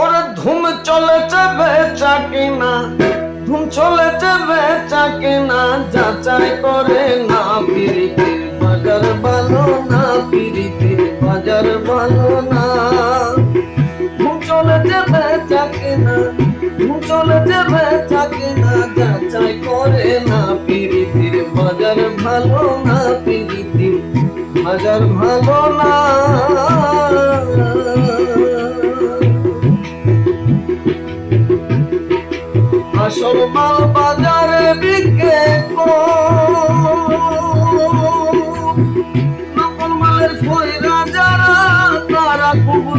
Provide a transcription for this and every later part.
ওরে ধুম চলেছে বেচা কিনা, ধুম চলেছে বেচা কিনা, যাচাই করে না পিরিতির বাজার ভালো না পিরিতির বাজার ভালো না। ধুম চলেছে বেচা কিনা, ধুম চলেছে বেচা কিনা, যাচাই করে না পিরিতির বাজার ভালো না পিরিতির বাজার ভালো না।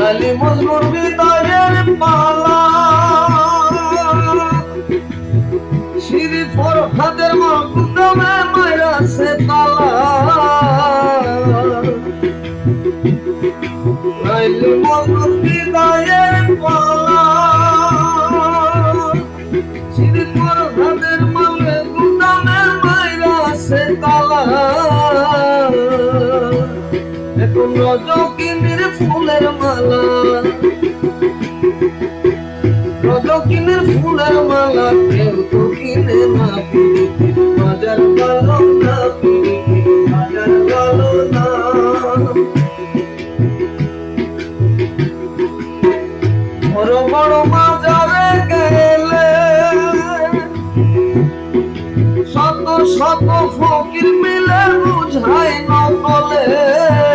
লালি মজনুর বিদায়ের পালা। শ্রী ফরহাদের মকুদমে মাইরা সে তালা। লাইলি মজনুর বিদায়ের পালা। শ্রী ফরহাদের তালা। এখন রজকিনীর ফুলের মালা। রজকিনীর ফুলের মালা, কেউ তো কিনে না বাজার ভালো না বাজার ভালো না। বড় বড় বাজারে গেলে শত শত ফকির মিলে বুঝাই নকলে।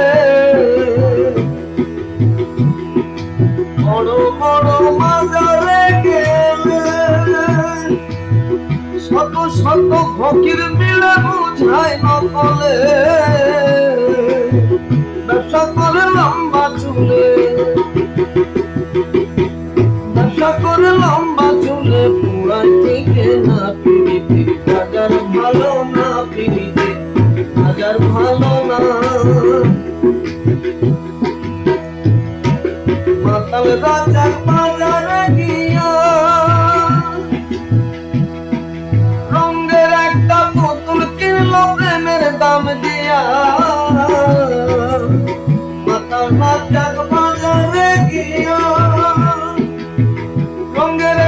শত শত ফকির মিলে বুঝাই নকলে। ব্যবসা করে লম্বা চুলে। ব্যবসা করে লম্বা চুলে পুরাই থেকে না পিড়িতে। ভালো না পিড়িতে বাজার ভালো না। মাতাল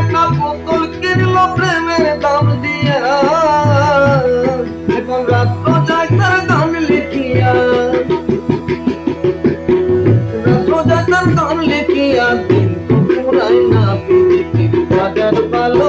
একটা পুতুল কিনলো প্রেমের দাম দিয়া। এখন রাত্র যায় তার দাম লিখিয়া। রাত্র যায় তার দাম লিখিয়া, দিন তো পুরাই না বাজার ভালো।